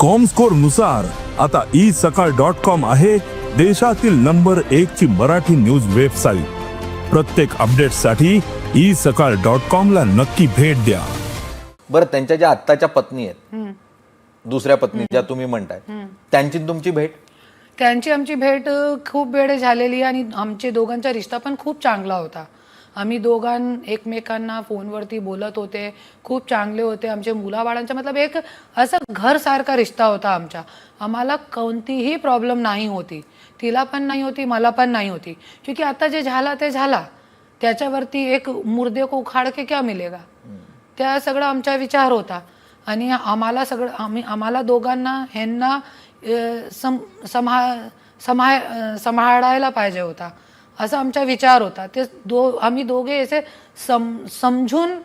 कॉमस्कोरनुसार आता ई सकाळ dot com आहे देशातील नंबर एक ची मराठी न्यूज वेबसाईट प्रत्येक अपडेटसाठी ई सकाळ डॉट कॉम ला नक्की भेट द्या. बरं त्यांच्या ज्या आत्ताच्या पत्नी आहेत दुसऱ्या पत्नी ज्या तुम्ही म्हणताय त्यांची आणि तुमची भेट? त्यांची आमची भेट खूप वेळ झालेली आणि आमचे दोघांचा रिश्ता पण खूप चांगला होता. आम्ही दोघां एकमेकांना फोनवरती बोलत होते खूप चांगले होते. आमचे मुलाबाळांच्या मतलब एक असं घरसारखा रिश्ता होता आमचा आम्हाला कोणतीही प्रॉब्लेम नाही होती. तिला पण नाही होती मला पण नाही होती. क्योंकि आता जे झाला ते झाला. त्याच्यावरती एक मुर्दे को उखाड के क्या मिलेगा? त्या सगळं आमचा विचार होता. आणि आम्हाला सगळं आम्ही आम्हाला दोघांना ह्यांना सम समा समा सांभाळायला पाहिजे होता. असा आमचा विचार होता. ते दो आम्ही दोघे असे सम समजून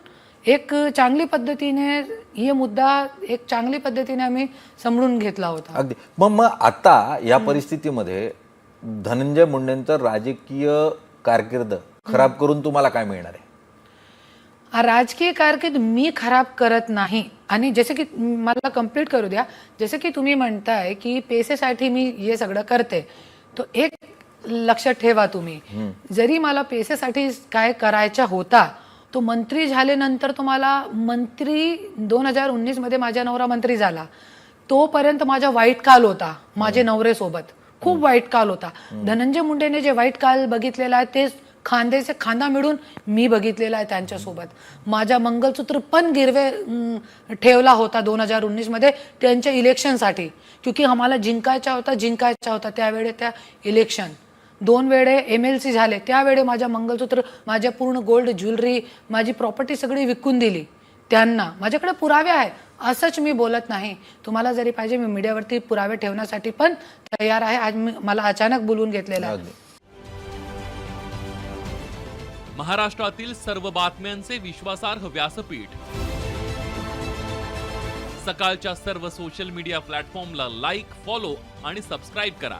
एक चांगली पद्धतीने हे मुद्दा एक चांगली पद्धतीने आम्ही समजून घेतला होता. अगदी. मग मग आता या परिस्थितीमध्ये धनंजय मुंडेंचं राजकीय कारकीर्द खराब करून तुम्हाला काय मिळणार आहे? हा राजकीय कारकीर्द मी खराब करत नाही. आणि जसे की मला कंप्लीट करू द्या. जसे की तुम्ही म्हणताय की पैसेसाठी मी हे सगळं करते. तो एक लक्षात ठेवा तुम्ही. जरी मला पैसेसाठी काय करायचा होता तो मंत्री झाल्यानंतर तुम्हाला मंत्री दोन हजार उन्नीसमध्ये माझा नवरा मंत्री झाला. तोपर्यंत माझा वाईट काल होता माझे नवरेसोबत खूप वाईट काल होता. धनंजय मुंडेने जे वाईट काल बघितलेला आहे ते खांद्याचे खांदा मिळून मी बघितलेला आहे त्यांच्यासोबत माझा मंगलसूत्र पण गिरवे ठेवला होता दोन हजार उन्नीसमध्ये त्यांच्या इलेक्शनसाठी क्योंकि आम्हाला जिंकायचा होता जिंकायचा होता त्यावेळे त्या इलेक्शन दोन वेळे एम एल सी झाले त्यावेळे माझ्या मंगलसूत्र माझ्या पूर्ण गोल्ड ज्वेलरी माझी प्रॉपर्टी सगळी विकून दिली. त्यांना माझ्याकडे पुरावे आहे. असंच मी बोलत नाही. तुम्हाला जरी पाहिजे मी मीडियावरती पुरावे ठेवण्यासाठी पण तयार आहे. आज मला अचानक बोलून घेतलेलं आहे. महाराष्ट्रातील सर्व बातम्यांचे विश्वासार्ह व्यासपीठ. सकाळच्या सर्व सोशल मीडिया प्लॅटफॉर्मला लाईक फॉलो आणि सबस्क्राईब करा.